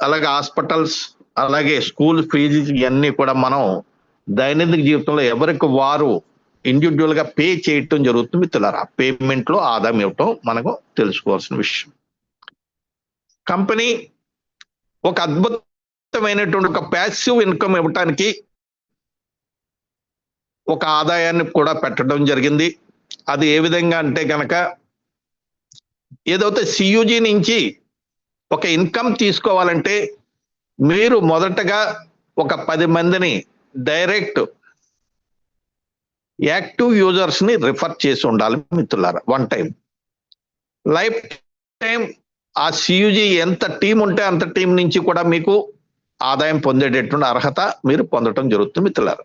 అలాగే హాస్పిటల్స్ అలాగే school fee ఇవన్నీ కూడా మనం దైనందిక జీవితంలో ఎవరికి వారు ఇండివిజువల్గా పే చేయటం జరుగుతుంది మిత్రులారా. పేమెంట్లో ఆదాయం ఇవ్వటం మనకు తెలుసుకోవాల్సిన విషయం. కంపెనీ ఒక అద్భుతమైనటువంటి ఒక ప్యాసివ్ ఇన్కమ్ ఇవ్వటానికి ఒక ఆదాయాన్ని కూడా పెట్టడం జరిగింది. అది ఏ విధంగా అంటే కనుక ఏదైతే సియూజీ నుంచి ఒక ఇన్కమ్ తీసుకోవాలంటే మీరు మొదటగా ఒక పది మందిని డైరెక్ట్ యాక్టివ్ యూజర్స్ని రిఫర్ చేసి ఉండాలి మిత్రులారా వన్ టైం. లైఫ్ టైం ఆ సియుజీ ఎంత టీం ఉంటే అంత టీం నుంచి కూడా మీకు ఆదాయం పొందేటటువంటి అర్హత మీరు పొందడం జరుగుతుంది మిత్రులారు.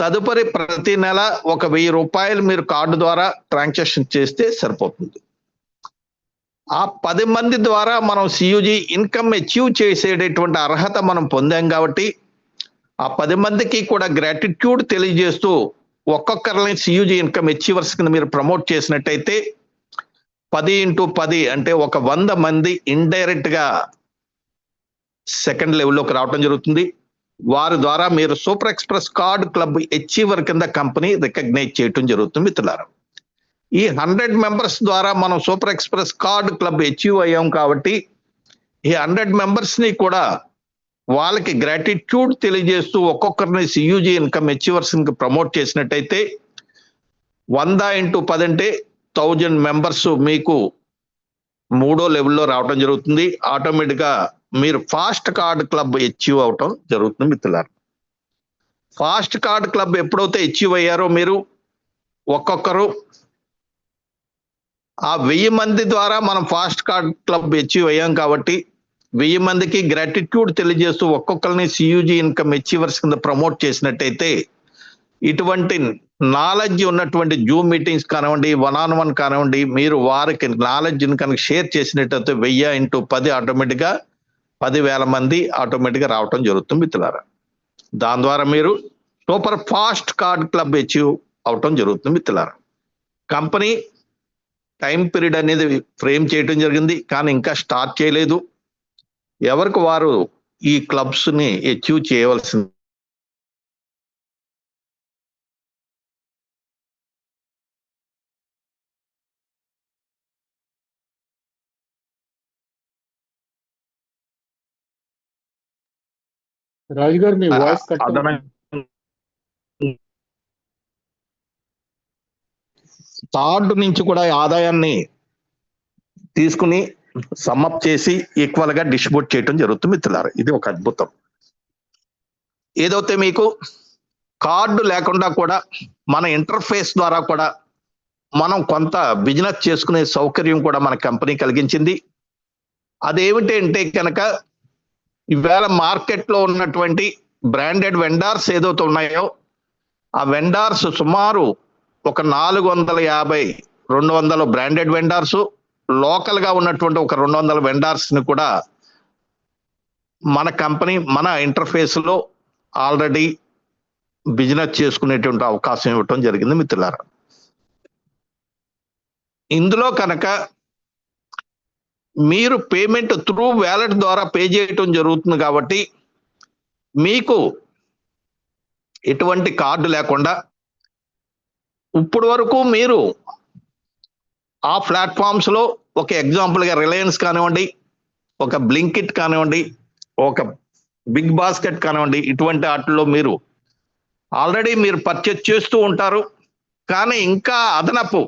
తదుపరి ప్రతి నెల ఒక వెయ్యి రూపాయలు మీరు కార్డు ద్వారా ట్రాన్సాక్షన్ చేస్తే సరిపోతుంది. ఆ పది మంది ద్వారా మనం సియుజి ఇన్కమ్ అచీవ్ చేసేటటువంటి అర్హత మనం పొందాం కాబట్టి ఆ పది మందికి కూడా గ్రాటిట్యూడ్ తెలియజేస్తూ ఒక్కొక్కరిని సియుజి ఇన్కమ్ అచీవర్స్ కింద మీరు ప్రమోట్ చేసినట్టయితే పది ఇంటూ పది అంటే ఒక వంద మంది ఇండైరెక్ట్గా సెకండ్ లెవెల్లోకి రావడం జరుగుతుంది. వారి ద్వారా మీరు super express card club achiever కింద కంపెనీ రికగ్నైజ్ చేయటం జరుగుతుంది మిత్రులారా. ఈ హండ్రెడ్ మెంబర్స్ ద్వారా మనం super express card club achieve అయ్యాం కాబట్టి ఈ హండ్రెడ్ మెంబర్స్ని కూడా వాళ్ళకి గ్రాటిట్యూడ్ తెలియజేస్తూ ఒక్కొక్కరిని సియూజీ ఇన్కమ్ అచీవర్స్ ప్రమోట్ చేసినట్టయితే వంద ఇంటూ పది అంటే థౌజండ్ మెంబర్స్ మీకు మూడో లెవెల్లో రావడం జరుగుతుంది. ఆటోమేటిక్గా మీరు ఫాస్ట్ కార్డ్ క్లబ్ అచీవ్ అవటం జరుగుతుంది మిత్రులారు. ఫాస్ట్ కార్డ్ క్లబ్ ఎప్పుడైతే అచీవ్ అయ్యారో మీరు ఒక్కొక్కరు ఆ వెయ్యి మంది ద్వారా మనం ఫాస్ట్ కార్డ్ క్లబ్ అచీవ్ అయ్యాం కాబట్టి వెయ్యి మందికి గ్రాటిట్యూడ్ తెలియజేస్తూ ఒక్కొక్కరిని సియూజీ ఇన్కమ్ అచీవర్స్ కింద ప్రమోట్ చేసినట్టయితే ఇటువంటి నాలెడ్జ్ ఉన్నటువంటి జూమ్ మీటింగ్స్ కానివ్వండి వన్ ఆన్ వన్ కానివ్వండి మీరు వారికి నాలెడ్జ్ కనుక షేర్ చేసినట్టయితే వెయ్యి ఇంటూ పది ఆటోమేటిక్గా పదివేల మంది ఆటోమేటిక్గా రావటం జరుగుతుంది మిత్రులారా. దాని ద్వారా మీరు super fast card club achieve అవటం జరుగుతుంది మిత్రులారా. కంపెనీ టైం పీరియడ్ అనేది ఫ్రేమ్ చేయటం జరిగింది కానీ ఇంకా స్టార్ట్ చేయలేదు. ఎవరికి వారు ఈ క్లబ్స్ని అచీవ్ చేయవలసింది? రాజు గారు మీ వాయిస్ కట్ థర్డ్ నుంచి కూడా ఆదాయాన్ని తీసుకుని సమ్మప్ చేసి ఈక్వల్గా డిస్ట్రిబ్యూట్ చేయడం జరుగుతుంది మిత్రులారా. ఇది ఒక అద్భుతం. ఏదైతే మీకు కార్డు లేకుండా కూడా మన ఇంటర్ఫేస్ ద్వారా కూడా మనం కొంత బిజినెస్ చేసుకునే సౌకర్యం కూడా మన కంపెనీ కలిగించింది. అదేమిటి అంటే కనుక ఈవేళ మార్కెట్లో ఉన్నటువంటి బ్రాండెడ్ వెండార్స్ ఏదైతే ఉన్నాయో ఆ వెండార్స్ సుమారు ఒక నాలుగు వందల యాభై రెండు వందల బ్రాండెడ్ వెండార్స్ లోకల్గా ఉన్నటువంటి ఒక రెండు వందల వెండార్స్ని కూడా మన కంపెనీ మన ఇంటర్ఫేస్లో ఆల్రెడీ బిజినెస్ చేసుకునేటువంటి అవకాశం ఇవ్వటం జరిగింది మిత్రులారా. ఇందులో కనుక మీరు పేమెంట్ త్రూ వ్యాలెట్ ద్వారా పే చేయటం జరుగుతుంది కాబట్టి మీకు ఎటువంటి కార్డు లేకుండా ఇప్పటి వరకు మీరు ఆ ప్లాట్ఫామ్స్లో ఒక ఎగ్జాంపుల్గా రిలయన్స్ కానివ్వండి ఒక బ్లింకిట్ కానివ్వండి ఒక బిగ్ బాస్కెట్ కానివ్వండి ఇటువంటి వాటిల్లో మీరు ఆల్రెడీ మీరు పర్చేజ్ చేస్తూ ఉంటారు. కానీ ఇంకా అదనపు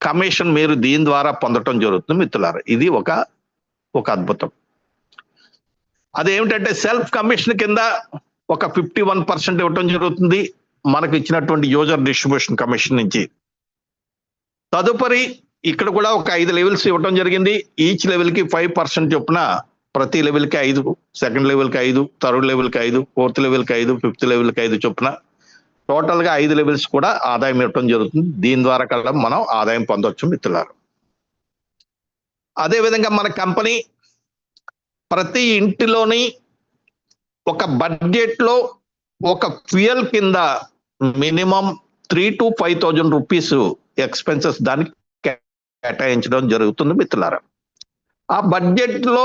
కమిషన్ మీరు దీని ద్వారా పొందటం జరుగుతుంది మిత్రులారు. ఇది ఒక ఒక అద్భుతం. అదేమిటంటే సెల్ఫ్ కమిషన్ కింద ఒక ఫిఫ్టీ వన్ పర్సెంట్ ఇవ్వటం జరుగుతుంది. మనకు ఇచ్చినటువంటి యూజర్ డిస్ట్రిబ్యూషన్ కమిషన్ నుంచి. తదుపరి ఇక్కడ కూడా ఒక ఐదు లెవెల్స్ ఇవ్వటం జరిగింది. ఈచ్ లెవెల్కి ఫైవ్ పర్సెంట్ చొప్పున ప్రతి లెవెల్కి ఐదు సెకండ్ లెవెల్కి ఐదు థర్డ్ లెవెల్కి ఐదు ఫోర్త్ లెవెల్కి ఐదు ఫిఫ్త్ లెవెల్కి ఐదు చొప్పున టోటల్గా ఐదు లెవెల్స్ కూడా ఆదాయం ఇవ్వటం జరుగుతుంది. దీని ద్వారా కల్లా మనం ఆదాయం పొందవచ్చు మిత్రులారు. అదే విధంగా మన కంపెనీ ప్రతి ఇంటిలోని ఒక బడ్జెట్లో ఒక ఫ్యూయల్ కింద minimum three to five thousand rupees expenses దానికి కేటాయించడం జరుగుతుంది మిత్రులారా. ఆ బడ్జెట్లో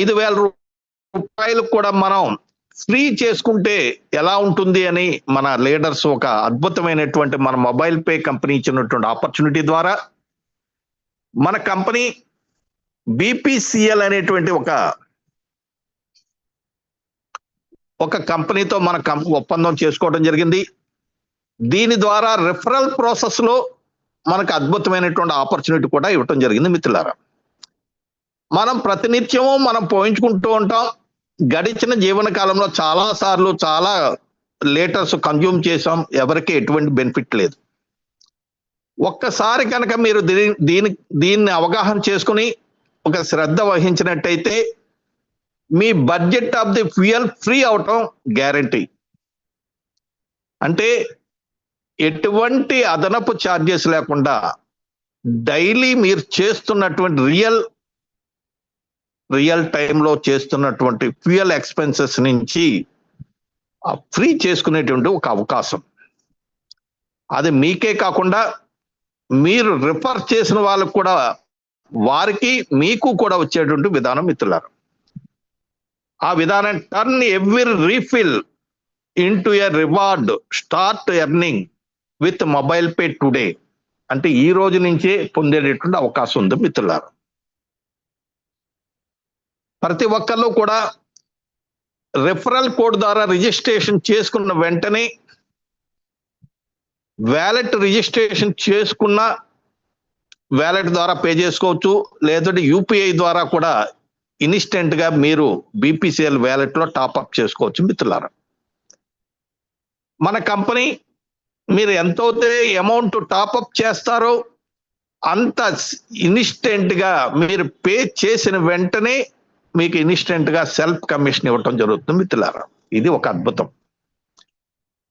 ఐదు వేల రూపాయలు కూడా మనం ఫ్రీ చేసుకుంటే ఎలా ఉంటుంది అని మన లీడర్స్ ఒక అద్భుతమైనటువంటి మన మొబైల్ పే కంపెనీ ఇచ్చినటువంటి ఆపర్చునిటీ ద్వారా మన కంపెనీ బీపీసీఎల్ అనేటువంటి ఒక ఒక కంపెనీతో మన ఒప్పందం చేసుకోవడం జరిగింది. దీని ద్వారా రిఫరల్ ప్రాసెస్లో మనకు అద్భుతమైనటువంటి ఆపర్చునిటీ కూడా ఇవ్వటం జరిగింది మిత్రులారా. మనం ప్రతినిత్యము మనం పోయించుకుంటూ ఉంటాం. గడిచిన జీవన కాలంలో చాలా సార్లు చాలా లీటర్స్ కన్జ్యూమ్ చేసాం ఎవరికి ఎటువంటి బెనిఫిట్ లేదు. ఒక్కసారి కనుక మీరు దీని దీని దీన్ని అవగాహన చేసుకుని ఒక శ్రద్ధ వహించినట్టయితే మీ budget of the fuel free అవటం గ్యారంటీ అంటే ఎటువంటి అదనపు ఛార్జెస్ లేకుండా డైలీ మీరు చేస్తున్నటువంటి రియల్ రియల్ టైంలో చేస్తున్నటువంటి ఫ్యూయల్ ఎక్స్పెన్సెస్ నుంచి ఫ్రీ చేసుకునేటువంటి ఒక అవకాశం. అది మీకే కాకుండా మీరు రిఫర్ చేసిన వాళ్ళకు కూడా వారికి మీకు కూడా వచ్చేటువంటి విధానం మిత్రులారు. ఆ విధానం turn every refill into a reward start earning with mobile pay today అంటే ఈ రోజు నుంచే పొందేటటువంటి అవకాశం ఉంది మిత్రులారు. ప్రతి ఒక్కళ్ళు కూడా రెఫరల్ కోడ్ ద్వారా రిజిస్ట్రేషన్ చేసుకున్న వెంటనే వ్యాలెట్ రిజిస్ట్రేషన్ చేసుకున్న వ్యాలెట్ ద్వారా పే చేసుకోవచ్చు. లేదంటే యూపీఐ ద్వారా కూడా ఇన్స్టెంట్గా మీరు బీపీసీఎల్ వ్యాలెట్లో టాప్అప్ చేసుకోవచ్చు మిత్రులారా. మన కంపెనీ మీరు ఎంతైతే అమౌంట్ టాపప్ చేస్తారో అంత ఇన్స్టెంట్గా మీరు పే చేసిన వెంటనే మీకు ఇన్స్టెంట్గా సెల్ఫ్ కమిషన్ ఇవ్వటం జరుగుతుంది మిత్రులారా. ఇది ఒక అద్భుతం.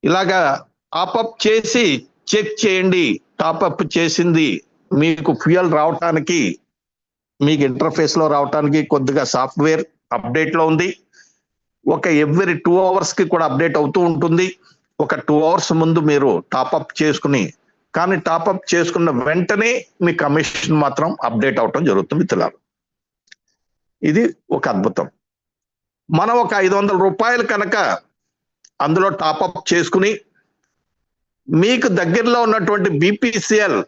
ఇలాగా టాపప్ చేసి చెక్ చేయండి టాపప్ చేసింది మీకు ఫ్యూయల్ రావటానికి మీకు ఇంటర్ఫేస్లో రావటానికి కొద్దిగా సాఫ్ట్వేర్ అప్డేట్లో ఉంది. ఒక ఎవ్రీ టూ అవర్స్కి కూడా అప్డేట్ అవుతూ ఉంటుంది. ఒక టూ అవర్స్ ముందు మీరు టాప్అప్ చేసుకుని కానీ టాప్అప్ చేసుకున్న వెంటనే మీ కమిషన్ మాత్రం అప్డేట్ అవటం జరుగుతుంది మిత్రులారు. ఇది ఒక అద్భుతం. మనం ఒక ఐదు వందల రూపాయలు కనుక అందులో టాప్అప్ చేసుకుని మీకు దగ్గరలో ఉన్నటువంటి బీపీసీఎల్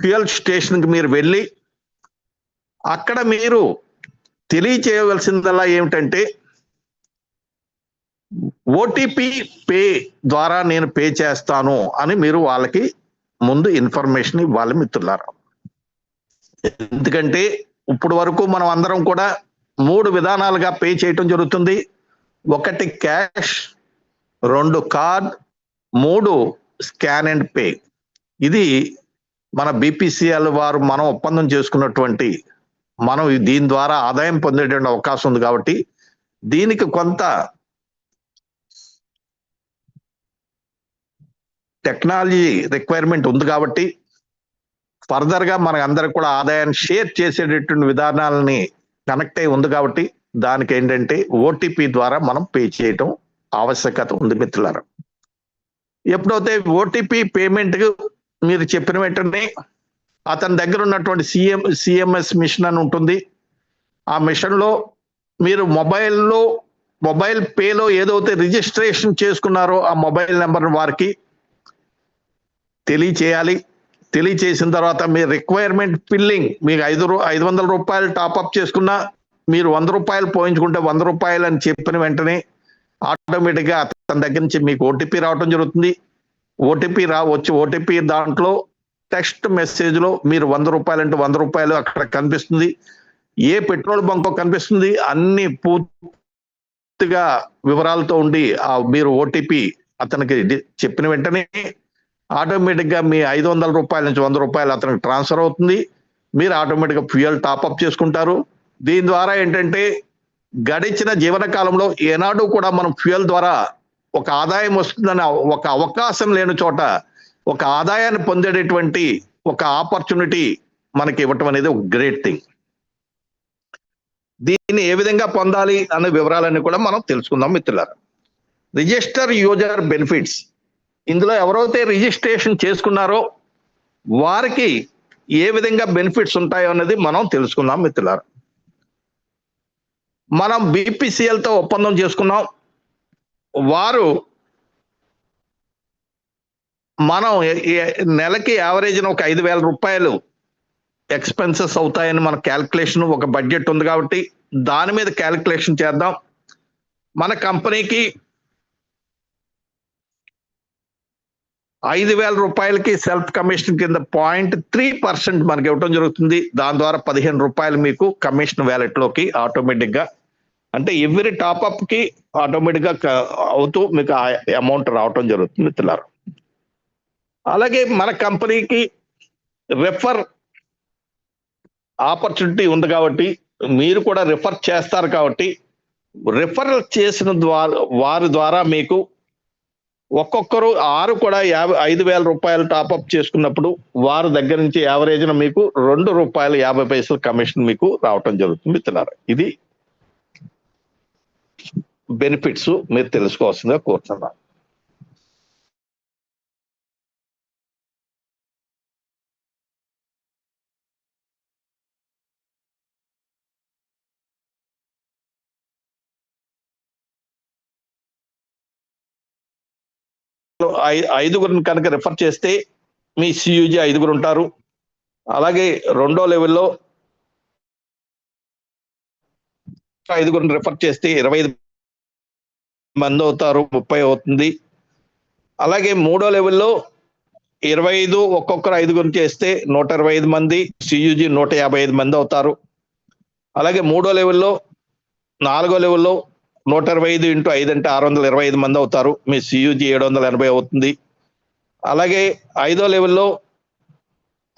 ఫ్యూయల్ స్టేషన్కి మీరు వెళ్ళి అక్కడ మీరు తెలియచేయవలసిందల్లా ఏమిటంటే ఓటీపీ పే ద్వారా నేను పే చేస్తాను అని మీరు వాళ్ళకి ముందు ఇన్ఫర్మేషన్ ఇవ్వాలి మిత్రులారా. ఎందుకంటే ఇప్పుడు వరకు మనం అందరం కూడా మూడు విధానాలుగా పే చేయటం జరుగుతుంది. ఒకటి క్యాష్ రెండు కార్డ్ మూడు స్కాన్ అండ్ పే. ఇది మన బీపీసీఎల్ వారు మనం ఒప్పందం చేసుకున్నటువంటి మనం దీని ద్వారా ఆదాయం పొందేటువంటి అవకాశం ఉంది కాబట్టి దీనికి కొంత టెక్నాలజీ రిక్వైర్మెంట్ ఉంది కాబట్టి ఫర్దర్గా మన అందరికి కూడా ఆదాయాన్ని షేర్ చేసేటటువంటి విధానాలని కనెక్ట్ అయి ఉంది కాబట్టి దానికి ఏంటంటే ఓటీపీ ద్వారా మనం పే చేయటం ఆవశ్యకత ఉంది మిత్రులారా. ఎప్పుడైతే ఓటీపీ పేమెంట్ మీరు చెప్పిన వెంటనే అతని దగ్గర ఉన్నటువంటి సిఎం సిఎంఎస్ మిషన్ అని ఉంటుంది. ఆ మిషన్లో మీరు మొబైల్లో మొబైల్ పేలో ఏదైతే రిజిస్ట్రేషన్ చేసుకున్నారో ఆ మొబైల్ నెంబర్ వారికి తెలియచేయాలి. తెలియచేసిన తర్వాత మీ రిక్వైర్మెంట్ ఫిల్లింగ్ మీకు ఐదు రూ- ఐదు వందల రూపాయలు టాప్అప్ చేసుకున్నా మీరు వంద రూపాయలు పోయించుకుంటే వంద రూపాయలు అని చెప్పిన వెంటనే ఆటోమేటిక్గా అతని దగ్గర నుంచి మీకు ఓటీపీ రావడం జరుగుతుంది. ఓటీపీ రా వచ్చి ఓటీపీ దాంట్లో టెక్స్ట్ మెసేజ్లో మీరు వంద రూపాయలు అంటే వంద రూపాయలు అక్కడ కనిపిస్తుంది. ఏ పెట్రోల్ బంక్ కనిపిస్తుంది అన్ని పూర్తిగా వివరాలతో ఉండి మీరు ఓటీపీ అతనికి చెప్పిన వెంటనే ఆటోమేటిక్గా మీ ఐదు వందల రూపాయల నుంచి వంద రూపాయలు అతనికి ట్రాన్స్ఫర్ అవుతుంది. మీరు ఆటోమేటిక్గా ఫ్యూయల్ టాప్అప్ చేసుకుంటారు. దీని ద్వారా ఏంటంటే గడిచిన జీవన కాలంలో ఏనాడు కూడా మనం ఫ్యూయల్ ద్వారా ఒక ఆదాయం వస్తుందనే ఒక అవకాశం లేని చోట ఒక ఆదాయాన్ని పొందేటటువంటి ఒక ఆపర్చునిటీ మనకి ఇవ్వటం అనేది ఒక గ్రేట్ థింగ్. దీన్ని ఏ విధంగా పొందాలి అనే వివరాలన్నీ కూడా మనం తెలుసుకుందాం మిత్రులారా. Register user benefits. ఇందులో ఎవరైతే రిజిస్ట్రేషన్ చేసుకున్నారో వారికి ఏ విధంగా బెనిఫిట్స్ ఉంటాయో అనేది మనం తెలుసుకుందాం మిత్రులారా. మనం బీపీసీఎల్తో ఒప్పందం చేసుకున్నాం. వారు మనం నెలకి యావరేజ్ ఒక ఐదు వేల రూపాయలు ఎక్స్పెన్సెస్ అవుతాయని మన క్యాల్కులేషన్ ఒక బడ్జెట్ ఉంది కాబట్టి దాని మీద క్యాల్కులేషన్ చేద్దాం. మన కంపెనీకి ఐదు వేల రూపాయలకి సెల్ఫ్ కమిషన్ కింద పాయింట్ త్రీ పర్సెంట్ మనకి ఇవ్వడం జరుగుతుంది. దాని ద్వారా పదిహేను రూపాయలు మీకు కమిషన్ వ్యాలెట్లోకి ఆటోమేటిక్గా అంటే ఎవ్రీ టాప్అప్కి ఆటోమేటిక్గా క- అవుతూ మీకు ఆ అమౌంట్ రావటం జరుగుతుంది మిత్రులారా. అలాగే మన కంపెనీకి రెఫర్ ఆపర్చునిటీ ఉంది కాబట్టి మీరు కూడా రిఫర్ చేస్తారు కాబట్టి రిఫర్ చేసిన ద్వారా వారి ద్వారా మీకు ఒక్కొక్కరు ఆరు కూడా యాభై ఐదు వేల రూపాయలు టాప్అప్ చేసుకున్నప్పుడు వారి దగ్గర నుంచి యావరేజ్ మీకు రెండు రూపాయలు యాభై పైసలు కమిషన్ మీకు రావటం జరుగుతుంది మిత్రులారా. ఇది బెనిఫిట్స్ మీరు తెలుసుకోవాల్సిందిగా కోరుతున్నాను. ఐదుగురిని కనుక రిఫర్ చేస్తే మీ సియూజీ ఐదుగురు ఉంటారు. అలాగే రెండో లెవెల్లో ఐదుగురిని రిఫర్ చేస్తే ఇరవై ఐదు మంది అవుతారు ముప్పై అవుతుంది. అలాగే మూడో లెవెల్లో ఇరవై ఐదు ఒక్కొక్కరు ఐదుగురు చేస్తే నూట ఇరవై ఐదు మంది సియూజీ నూట యాభై ఐదు మంది అవుతారు. అలాగే మూడో లెవెల్లో నాలుగో లెవెల్లో నూట ఇరవై ఐదు ఇంటూ ఐదు అంటే ఆరు వందల ఇరవై ఐదు మంది అవుతారు. మీ సియూజీ ఏడు వందల ఎనభై అవుతుంది. అలాగే ఐదో లెవెల్లో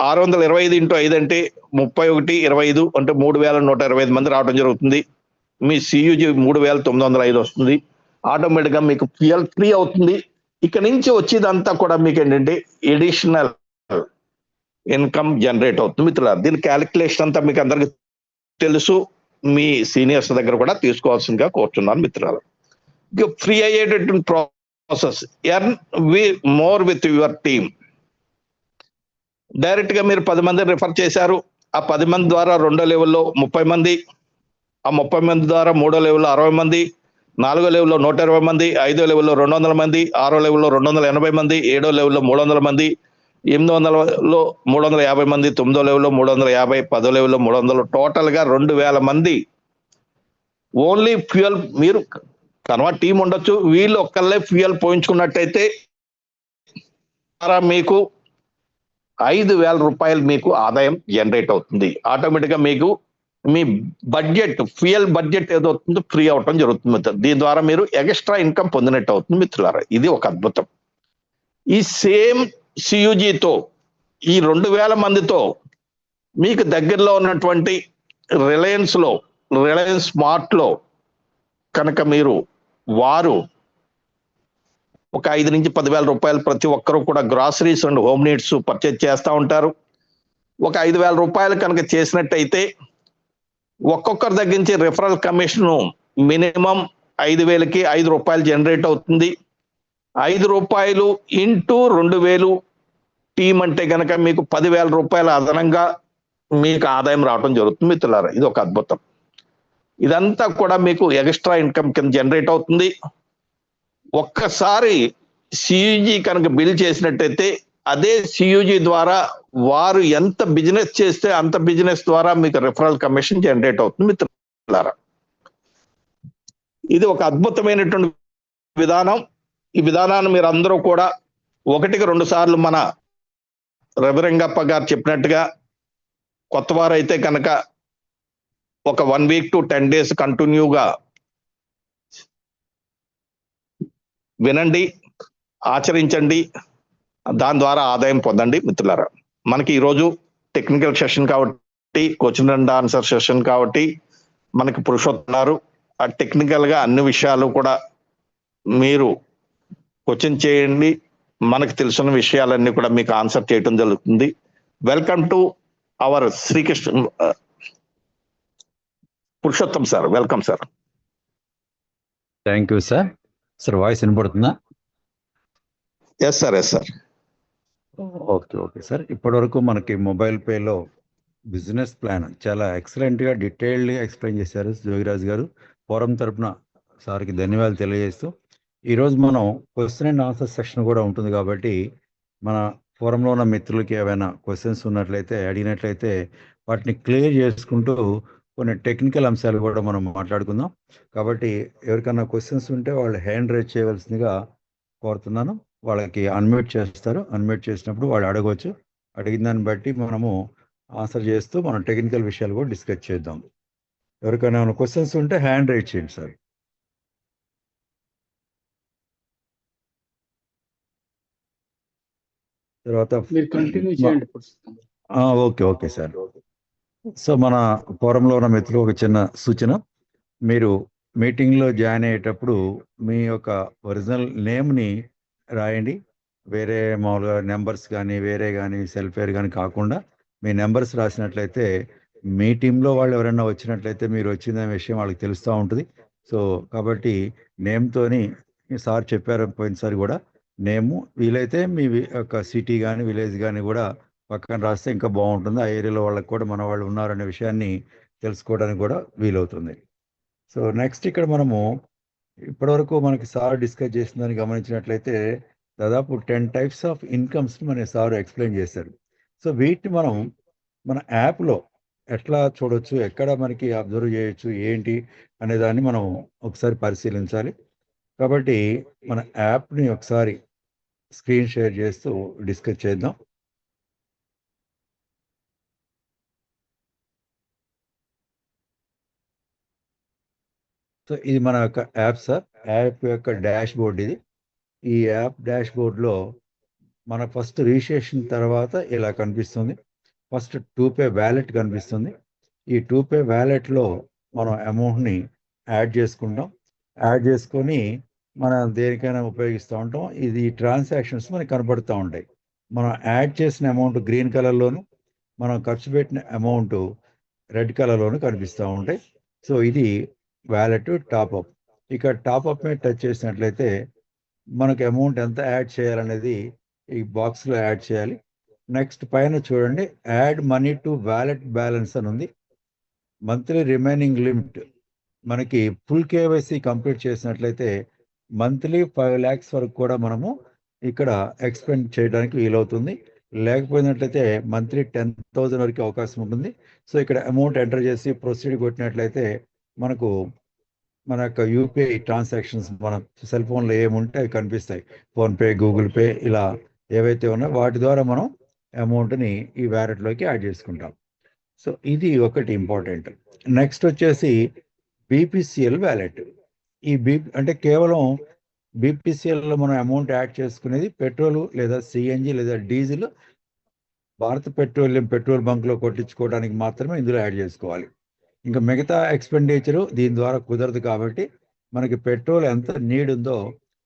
ఆరు వందల ఇరవై ఐదు ఇంటూ ఐదు అంటే ముప్పై ఒకటి ఇరవై ఐదు అంటే మూడు వేల నూట ఇరవై ఐదు మంది రావడం జరుగుతుంది. మీ సియూజీ మూడు వేల తొమ్మిది వందల ఐదు వస్తుంది. ఆటోమేటిక్గా మీకు ఫ్యూయల్ ఫ్రీ అవుతుంది. ఇక్కడ నుంచి వచ్చేదంతా కూడా మీకు ఏంటంటే ఎడిషనల్ ఇన్కమ్ జనరేట్ అవుతుంది మిత్రులారు. దీని క్యాలిక్యులేషన్ అంతా మీకు అందరికి తెలుసు. మీ సీనియర్స్ దగ్గర కూడా తీసుకోవాల్సిందిగా కోరుతున్నాను మిత్రులు ఇక ఫ్రీ అయ్యేటటువంటి process earn we more with your team డైరెక్ట్గా మీరు పది మంది రిఫర్ చేశారు. ఆ పది మంది ద్వారా రెండో లెవెల్లో ముప్పై మంది. ఆ ముప్పై మంది ద్వారా మూడో లెవెల్లో అరవై మంది. నాలుగో లెవెల్లో నూట ఇరవై మంది. ఐదో లెవెల్లో రెండు వందల మంది. ఆరో లెవెల్లో రెండు వందల ఎనభై మంది. ఏడో లెవెల్లో మూడు వందల మంది. ఎనిమిది వందలలో మూడు వందల యాభై మంది తొమ్మిదో లెవెల్లో మూడు వందల యాభై పదో లెవెల్లో మూడు వందలు టోటల్గా రెండు వేల మంది. ఓన్లీ ఫ్యూయల్ మీరు కనవ టీం ఉండొచ్చు. వీళ్ళు ఒక్కళ్ళే ఫ్యూయల్ పోయించుకున్నట్టయితే ద్వారా మీకు ఐదు వేల రూపాయలు మీకు ఆదాయం జనరేట్ అవుతుంది. ఆటోమేటిక్గా మీకు మీ బడ్జెట్ ఫ్యూయల్ బడ్జెట్ ఏదవుతుందో ఫ్రీ అవటం జరుగుతుంది మిత్రులు దీని ద్వారా మీరు ఎక్స్ట్రా ఇన్కమ్ పొందినట్టు అవుతుంది మిత్రులారా. ఇది ఒక అద్భుతం. ఈ సేమ్ సియుజితో ఈ రెండు వేల మందితో మీకు దగ్గరలో ఉన్నటువంటి రిలయన్స్లో రిలయన్స్ స్మార్ట్లో కనుక మీరు వారు ఒక ఐదు నుంచి పదివేల రూపాయలు ప్రతి ఒక్కరూ కూడా groceries and home needs purchase చేస్తూ ఉంటారు. ఒక ఐదు వేల రూపాయలు కనుక చేసినట్టయితే ఒక్కొక్కరి దగ్గర నుంచి రిఫరల్ కమిషన్ మినిమం ఐదు వేలకి ఐదు రూపాయలు జనరేట్ అవుతుంది. ఐదు రూపాయలు ఇంటూ రెండు వేలు టీం అంటే కనుక మీకు పదివేల రూపాయల అదనంగా మీకు ఆదాయం రావడం జరుగుతుంది మిత్రులారా. ఇది ఒక అద్భుతం. ఇదంతా కూడా మీకు ఎక్స్ట్రా ఇన్కమ్ కింద జనరేట్ అవుతుంది. ఒక్కసారి సియూజీ కనుక బిల్ చేసినట్టయితే అదే సియూజీ ద్వారా వారు ఎంత బిజినెస్ చేస్తే అంత బిజినెస్ ద్వారా మీకు రిఫరల్ కమిషన్ జనరేట్ అవుతుంది మిత్రులారా. ఇది ఒక అద్భుతమైనటువంటి విధానం. ఈ విధానాన్ని మీరు అందరూ కూడా ఒకటికి రెండు సార్లు మన రవిరంగప్ప గారు చెప్పినట్టుగా కొత్త వారైతే అయితే కనుక ఒక one week to ten days కంటిన్యూగా వినండి ఆచరించండి దాని ద్వారా ఆదాయం పొందండి మిత్రులారా. మనకి ఈరోజు టెక్నికల్ సెషన్ కాబట్టి క్వశ్చన్ అండ్ ఆన్సర్ సెషన్ కాబట్టి మనకి పురుషోత్తన్నారు ఆ టెక్నికల్గా అన్ని విషయాలు కూడా మీరు క్వశ్చన్ చేయండి. మనకు తెలిసిన విషయాలన్నీ కూడా మీకు ఆన్సర్ చేయటం జరుగుతుంది. Welcome to our Sri Krishna Purushottam sir. Welcome sir. Thank you sir sir voice వినపడుతుందా? Yes sir yes sir okay okay sir ఇప్పటివరకు మనకి మొబైల్ పేలో బిజినెస్ ప్లాన్ చాలా ఎక్సలెంట్గా డీటెయిల్డ్గా ఎక్స్ప్లెయిన్ చేశారు జోగిరాజ్ గారు. ఫోరం తరపున సార్కి ధన్యవాదాలు తెలియజేస్తూ ఈరోజు మనం క్వశ్చన్ అండ్ ఆన్సర్ సెక్షన్ కూడా ఉంటుంది కాబట్టి మన ఫోరంలో ఉన్న మిత్రులకి ఏమైనా క్వశ్చన్స్ ఉన్నట్లయితే అడిగినట్లయితే వాటిని క్లియర్ చేసుకుంటూ కొన్ని టెక్నికల్ అంశాలు కూడా మనం మాట్లాడుకుందాం. కాబట్టి ఎవరికైనా క్వశ్చన్స్ ఉంటే వాళ్ళు హ్యాండ్ రైజ్ చేయవలసిందిగా కోరుతున్నాను. వాళ్ళకి అన్మ్యూట్ చేస్తారు. అన్మ్యూట్ చేసినప్పుడు వాళ్ళు అడగవచ్చు అడిగిన దాన్ని బట్టి మనము ఆన్సర్ చేస్తూ మనం టెక్నికల్ విషయాలు కూడా డిస్కస్ చేద్దాం. ఎవరికైనా ఏమైనా క్వశ్చన్స్ ఉంటే హ్యాండ్ రైజ్ చేయండి సార్. తర్వాత ఓకే ఓకే సార్. సో మన ఫోరంలో ఉన్న మిత్రులు ఒక చిన్న సూచన. మీరు మీటింగ్లో జాయిన్ అయ్యేటప్పుడు మీ యొక్క ఒరిజినల్ నేమ్ని రాయండి. వేరే మామూలుగా నెంబర్స్ కానీ వేరే కానీ సెల్ఫేర్ కానీ కాకుండా మీ నెంబర్స్ రాసినట్లయితే మీ టీంలో వాళ్ళు ఎవరైనా వచ్చినట్లయితే మీరు వచ్చిన విషయం వాళ్ళకి తెలుస్తూ ఉంటుంది. సో కాబట్టి నేమ్తోని సార్ చెప్పారు పోయినసారి కూడా నేము వీలైతే మీ యొక్క సిటీ కానీ విలేజ్ కానీ కూడా పక్కన రాస్తే ఇంకా బాగుంటుంది. ఆ ఏరియాలో వాళ్ళకి కూడా మన వాళ్ళు ఉన్నారనే విషయాన్ని తెలుసుకోవడానికి కూడా వీలవుతుంది. సో నెక్స్ట్ ఇక్కడ మనము ఇప్పటివరకు మనకి సార్ డిస్కస్ చేసిందని గమనించినట్లయితే దాదాపు టెన్ టైప్స్ ఆఫ్ ఇన్కమ్స్ మన సార్ ఎక్స్ప్లెయిన్ చేశారు. సో వీటిని మనం మన యాప్లో ఎట్లా చూడొచ్చు ఎక్కడ మనకి అబ్జర్వ్ చేయొచ్చు ఏంటి అనే దాన్ని మనం ఒకసారి పరిశీలించాలి. కాబట్టి మన యాప్ని ఒకసారి స్క్రీన్ షేర్ చేస్తూ డిస్కస్ చేద్దాం. సో ఇది మన యొక్క యాప్ సార్. యాప్ యొక్క డాష్ బోర్డ్ ఇది. ఈ యాప్ డాష్ బోర్డ్లో మన ఫస్ట్ రిజిస్ట్రేషన్ తర్వాత ఇలా కనిపిస్తుంది. ఫస్ట్ టూ పే వ్యాలెట్ కనిపిస్తుంది. ఈ టూ పే వ్యాలెట్లో మనం అమౌంట్ని యాడ్ చేసుకుంటాం. యాడ్ చేసుకొని మనం దేనికైనా ఉపయోగిస్తూ ఉంటాం. ఇది ట్రాన్సాక్షన్స్ మనకి కనబడుతూ ఉంటాయి. మనం యాడ్ చేసిన అమౌంట్ గ్రీన్ కలర్లోను మనం ఖర్చు పెట్టిన అమౌంట్ రెడ్ కలర్లోను కనిపిస్తూ ఉంటాయి. సో ఇది వ్యాలెట్ టాప్అప్ ఇక టాప్అప్ మీద టచ్ చేసినట్లయితే మనకు అమౌంట్ ఎంత యాడ్ చేయాలనేది ఈ బాక్స్లో యాడ్ చేయాలి. నెక్స్ట్ పైన చూడండి add money to wallet balance అని ఉంది. Monthly remaining limit. మనకి ఫుల్ కేవైసీ కంప్లీట్ చేసినట్లయితే మంత్లీ ఫైవ్ ల్యాక్స్ వరకు కూడా మనము ఇక్కడ ఎక్స్పెండ్ చేయడానికి వీలవుతుంది. లేకపోయినట్లయితే మంత్లీ టెన్ థౌజండ్ వరకు అవకాశం ఉంటుంది. సో ఇక్కడ అమౌంట్ ఎంటర్ చేసి ప్రొసీడ్ కొట్టినట్లయితే మనకు మన యొక్క యూపీఐ ట్రాన్సాక్షన్స్ మన సెల్ ఫోన్లో ఏముంటే అవి కనిపిస్తాయి. ఫోన్పే గూగుల్ పే ఇలా ఏవైతే ఉన్నాయో వాటి ద్వారా మనం అమౌంట్ని ఈ వ్యాలెట్లోకి యాడ్ చేసుకుంటాం. సో ఇది ఒకటి ఇంపార్టెంట్. నెక్స్ట్ వచ్చేసి బీపీసీఎల్ వ్యాలెట్ ఈ బీ అంటే కేవలం బీపీసీఎల్లో మనం అమౌంట్ యాడ్ చేసుకునేది పెట్రోల్ లేదా సిఎన్జి లేదా డీజిల్. భారత పెట్రోలియం పెట్రోల్ బంక్లో కొట్టించుకోవడానికి మాత్రమే ఇందులో యాడ్ చేసుకోవాలి. ఇంకా మిగతా ఎక్స్పెండిచరు దీని ద్వారా కుదరదు కాబట్టి మనకి పెట్రోల్ ఎంత నీడ్ ఉందో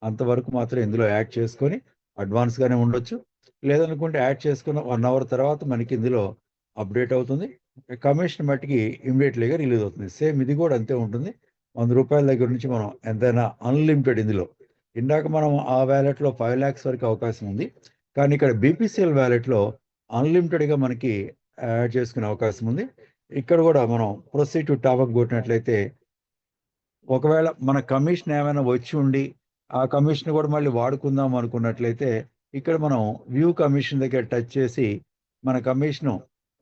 అంతవరకు మాత్రం ఇందులో యాడ్ చేసుకొని అడ్వాన్స్గానే ఉండొచ్చు. లేదనుకుంటే యాడ్ చేసుకున్న వన్ అవర్ తర్వాత మనకి ఇందులో అప్డేట్ అవుతుంది. కమిషన్ మట్టికి ఇమీడియట్లీగా రిలీజ్ అవుతుంది. సేమ్ ఇది కూడా అంతే ఉంటుంది. వంద రూపాయల దగ్గర నుంచి మనం ఎంతైనా అన్లిమిటెడ్ ఇందులో. ఇందాక మనం ఆ వ్యాలెట్లో ఫైవ్ ల్యాక్స్ వరకు అవకాశం ఉంది. కానీ ఇక్కడ బీపీసీఎల్ వ్యాలెట్లో అన్లిమిటెడ్గా మనకి యాడ్ చేసుకునే అవకాశం ఉంది. ఇక్కడ కూడా మనం ప్రొసీడ్ టు టాప్అప్ కొట్టినట్లయితే ఒకవేళ మన కమిషన్ ఏమైనా వచ్చి ఉండి ఆ కమిషన్ కూడా మళ్ళీ వాడుకుందాం అనుకున్నట్లయితే ఇక్కడ మనం వ్యూ కమిషన్ దగ్గర టచ్ చేసి మన కమిషన్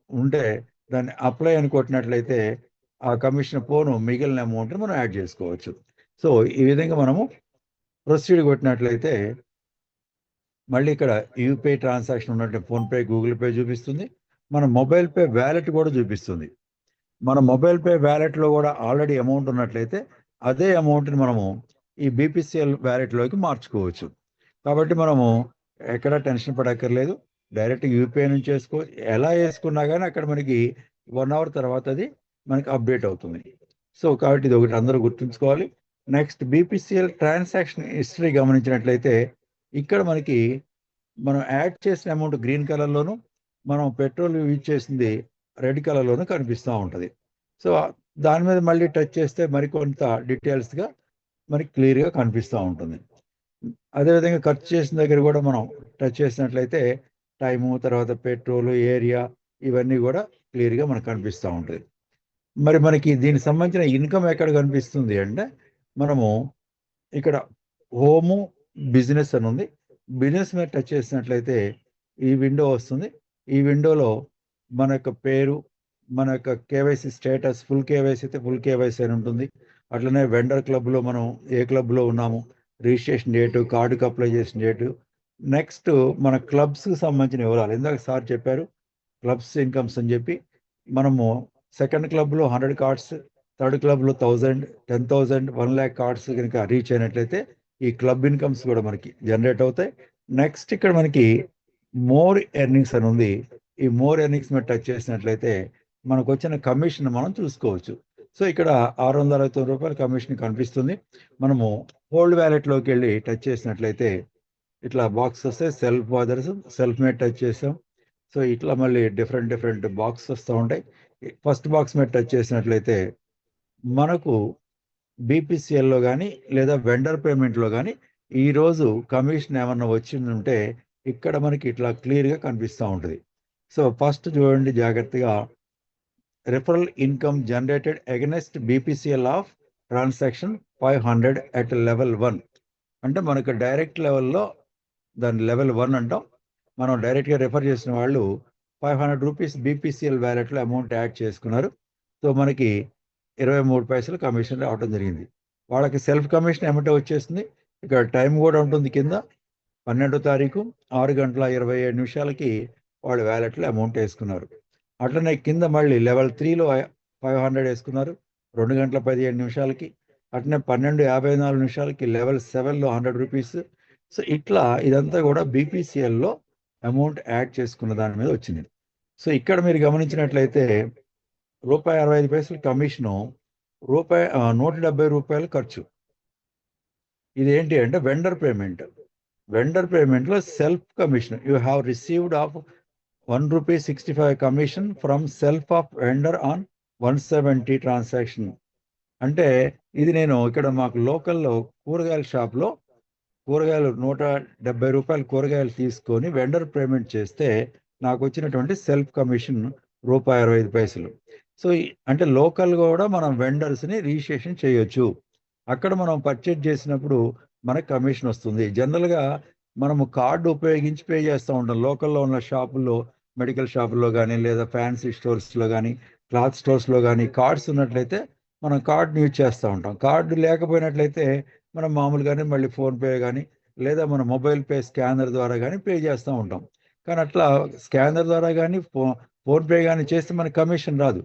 ఉంటే దాన్ని అప్లై అని కొట్టినట్లయితే ఆ కమిషన్ పోను మిగిలిన అమౌంట్ని మనం యాడ్ చేసుకోవచ్చు. సో ఈ విధంగా మనము ప్రొసీడ్ కొట్టినట్లయితే మళ్ళీ ఇక్కడ యూపీఐ ట్రాన్సాక్షన్ ఉన్నట్టు ఫోన్పే గూగుల్ పే చూపిస్తుంది. మన మొబైల్ పే వ్యాలెట్ కూడా చూపిస్తుంది. మన మొబైల్ పే వ్యాలెట్లో కూడా ఆల్రెడీ అమౌంట్ ఉన్నట్లయితే అదే అమౌంట్ని మనము ఈ బీపీసీఎల్ వ్యాలెట్లోకి మార్చుకోవచ్చు. కాబట్టి మనము ఎక్కడ టెన్షన్ పడక్కర్లేదు. డైరెక్ట్ యూపీఐ నుంచి వేసుకో ఎలా వేసుకున్నా కానీ అక్కడ మనకి వన్ అవర్ తర్వాత అది మనకి అప్డేట్ అవుతుంది. సో కాబట్టి ఇది ఒకటి అందరూ గుర్తుంచుకోవాలి. నెక్స్ట్ బీపీసీఎల్ ట్రాన్సాక్షన్ హిస్టరీ గమనించినట్లయితే ఇక్కడ మనకి మనం యాడ్ చేసిన అమౌంట్ గ్రీన్ కలర్లోను మనం పెట్రోల్ యూజ్ చేసింది రెడ్ కలర్లోను కనిపిస్తూ ఉంటుంది. సో దాని మీద మళ్ళీ టచ్ చేస్తే మరికొంత డీటెయిల్స్గా మనకి క్లియర్గా కనిపిస్తూ ఉంటుంది. అదేవిధంగా ఖర్చు చేసిన దగ్గర కూడా మనం టచ్ చేసినట్లయితే టైము తర్వాత పెట్రోల్ ఏరియా ఇవన్నీ కూడా క్లియర్గా మనకు కనిపిస్తూ ఉంటుంది. మరి మనకి దీనికి సంబంధించిన ఇన్కమ్ ఎక్కడ కనిపిస్తుంది అంటే మనము ఇక్కడ హోము బిజినెస్ అని ఉంది. బిజినెస్ మీద టచ్ చేసినట్లయితే ఈ విండో వస్తుంది. ఈ విండోలో మన యొక్క పేరు మన యొక్క కేవైసీ స్టేటస్ ఫుల్ కేవైసీ అయితే ఫుల్ కేవైసీ అని ఉంటుంది. అట్లనే వెండర్ క్లబ్లో మనం ఏ క్లబ్లో ఉన్నాము రిజిస్ట్రేషన్ డేటు కార్డుకి అప్లై చేసిన డేటు. నెక్స్ట్ మన క్లబ్స్కి సంబంధించిన వివరాలు. ఇందాక సార్ చెప్పారు క్లబ్స్ ఇన్కమ్స్ అని చెప్పి మనము సెకండ్ క్లబ్లో హండ్రెడ్ కార్డ్స్ థర్డ్ క్లబ్లో thousand ten thousand one lakh cards కనుక రీచ్ అయినట్లయితే ఈ క్లబ్ ఇన్కమ్స్ కూడా మనకి జనరేట్ అవుతాయి. నెక్స్ట్ ఇక్కడ మనకి మోర్ ఎర్నింగ్స్ అని ఉంది. ఈ మోర్ ఎర్నింగ్స్ మీద టచ్ చేసినట్లయితే మనకు వచ్చిన కమిషన్ మనం చూసుకోవచ్చు. సో ఇక్కడ ఆరు వందల అరవై తొమ్మిది రూపాయల కమిషన్ కనిపిస్తుంది. మనము హోల్డ్ వ్యాలెట్లోకి వెళ్ళి టచ్ చేసినట్లయితే ఇట్లా బాక్స్ వస్తే self bothers self made touch చేసాం. సో ఇట్లా మళ్ళీ డిఫరెంట్ డిఫరెంట్ బాక్స్ వస్తూ ఉంటాయి. ఫస్ట్ బాక్స్ మీద టచ్ చేసినట్లయితే మనకు బీపీసీఎల్లో కానీ లేదా వెండర్ పేమెంట్లో కానీ ఈరోజు కమిషన్ ఏమన్నా వచ్చిందంటే ఇక్కడ మనకి ఇట్లా క్లియర్గా కనిపిస్తూ ఉంటుంది. సో ఫస్ట్ చూడండి జాగ్రత్తగా. Referral income generated against BPCL of transaction five hundred at level one అంటే మనకు డైరెక్ట్ లెవెల్లో దాని లెవెల్ వన్ అంటాం. మనం డైరెక్ట్గా రిఫర్ చేసిన వాళ్ళు ఫైవ్ హండ్రెడ్ రూపీస్ బీపీసీఎల్ వ్యాలెట్లో అమౌంట్ యాడ్ చేసుకున్నారు. సో మనకి ఇరవై మూడు పైసలు కమిషన్ రావడం జరిగింది. వాళ్ళకి సెల్ఫ్ కమిషన్ ఏమంటే వచ్చేసింది ఇక్కడ టైం కూడా ఉంటుంది కింద. పన్నెండో తారీఖు ఆరు గంటల ఇరవై ఏడు నిమిషాలకి వాళ్ళు వ్యాలెట్లో అమౌంట్ వేసుకున్నారు. అట్లనే కింద మళ్ళీ లెవెల్ త్రీలో ఫైవ్ హండ్రెడ్ వేసుకున్నారు. రెండు గంటల పదిహేడు నిమిషాలకి. అట్లనే పన్నెండు యాభై నాలుగు నిమిషాలకి లెవెల్ సెవెన్లో హండ్రెడ్ రూపీస్ సో ఇట్లా ఇదంతా కూడా బీపీసీఎల్లో అమౌంట్ యాడ్ చేసుకున్న దాని మీద వచ్చింది. సో ఇక్కడ మీరు గమనించినట్లయితే రూపాయి అరవై ఐదు పైసలు కమిషను రూపాయి నూట డెబ్బై రూపాయలు ఖర్చు. ఇది ఏంటి అంటే vendor payment. Vendor పేమెంట్లో self commission. You have received of one rupee sixty five commission from self of vendor on one seventy transaction. అంటే ఇది నేను ఇక్కడ మాకు లోకల్లో కూరగాయల షాప్లో కూరగాయలు నూట డెబ్బై రూపాయలు కూరగాయలు తీసుకొని వెండర్ పేమెంట్ చేస్తే నాకు వచ్చినటువంటి సెల్ఫ్ కమిషన్ రూపాయి అరవై ఐదు పైసలు. సో అంటే లోకల్గా కూడా మనం వెండర్స్ని రిజిస్ట్రేషన్ చేయొచ్చు. అక్కడ మనం పర్చేజ్ చేసినప్పుడు మనకు కమిషన్ వస్తుంది. జనరల్గా మనము కార్డు ఉపయోగించి పే చేస్తూ ఉంటాం. లోకల్లో ఉన్న షాపుల్లో మెడికల్ షాపుల్లో కానీ లేదా ఫ్యాన్సీ స్టోర్స్లో కానీ క్లాత్ స్టోర్స్లో కానీ కార్డ్స్ ఉన్నట్లయితే మనం కార్డుని యూజ్ చేస్తూ ఉంటాం. కార్డు లేకపోయినట్లయితే మనం మామూలుగానే మళ్ళీ ఫోన్పే కానీ లేదా మన మొబైల్ పే స్కానర్ ద్వారా కానీ పే చేస్తూ ఉంటాం. కానీ అట్లా స్కానర్ ద్వారా కానీ ఫో ఫోన్పే కానీ చేస్తే మనకి కమిషన్ రాదు.